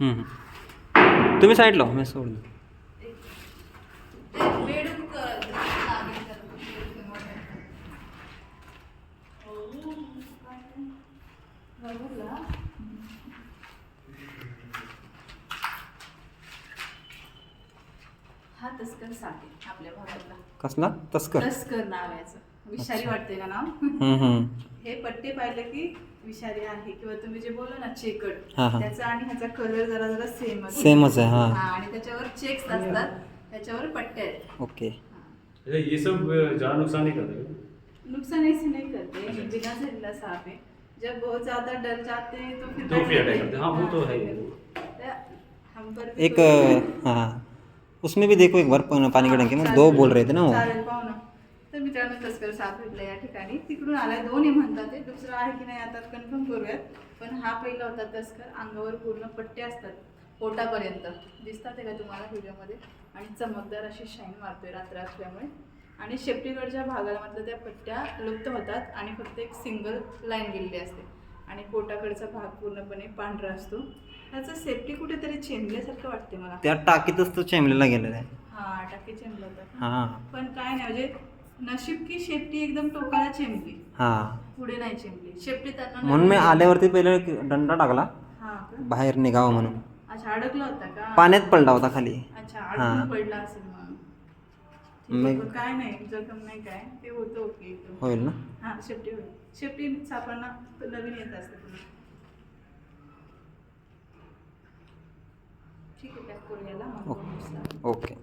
तुम्ही साईडला हो, मी. बघूला. हा तस्कर आहे आपल्या भागातला कसला तस्कर तस्कर नाव याचं विषारी वाटते का नाव हम्म, हम्म. हे पट्टे पाहिले की विषारी आहे किंवा तुम्ही जे बोलला ना चेकड. त्याचा आणि ह्याचा कलर जरा जरा सेम सेमच आहे, हा. आणि त्याच्यावर चेक्स असतात. त्याच्यावर पट्टे आहेत. ओके. हा. ये सब ज्यादा नुकसान नहीं करते? नुकसान ऐसे नहीं करते. बिना जहरीला सांप है जब बहुत ज्यादा डर जाते हैं तो फिर तो फिर attack करते. हैं। हाँ, वो तो है हम पर एक हाँ उसमें भी देखो एक बार पानी का टंकी में दो बोल रहे थे ना वो। तर मित्रांनो तस्कर साप भेटला या ठिकाणी. तिकडून आलाय दोन्ही म्हणतात ते. दुसरं आहे की नाही आता कन्फर्म करूयात. पण हा पहिला होता तस्कर. अंगावर पूर्ण पट्टे असतात पोटापर्यंत. दिसतात आहे का तुम्हाला व्हिडिओमध्ये? आणि चमकदार अशी शाईन मारतोय रात्र असल्यामुळे. आणि शेपटीकडच्या भागाला मात्र त्या पट्ट्या लुप्त होतात आणि फक्त एक सिंगल लाईन गेलेली असते. आणि पोटाकडचा भाग पूर्णपणे पांढरा असतो. त्याचं सेफ्टी कुठेतरी चेंबल्यासारखं वाटते मला. त्या टाकीतच तो चेंबलेला गेलेला आहे. हा टाकी चेंबलं होतं. पण काय नाही म्हणजे नशीब की शेपटी एकदम टोकाला चेंबली. हा. पुढे नाही चेंबली. शेपटी त्यांना म्हणून मी आल्यावरती पहिले दंडा टाकला. हा का? बाहेर निघावं म्हणून. अच्छा अडकला होता का? पाण्यात पडला होता खाली. अच्छा. अडकून पडला असेल मग. ठीक आहे, मग- पण काय नाही जखम नाही काय ते होतं ओके एकदम. होईल ना? हा शेपटी होईल. शेपटी सापांना नवीन येत असते पुन्हा. ठीक आहे पॅक करूयाला मग ओके. ओके.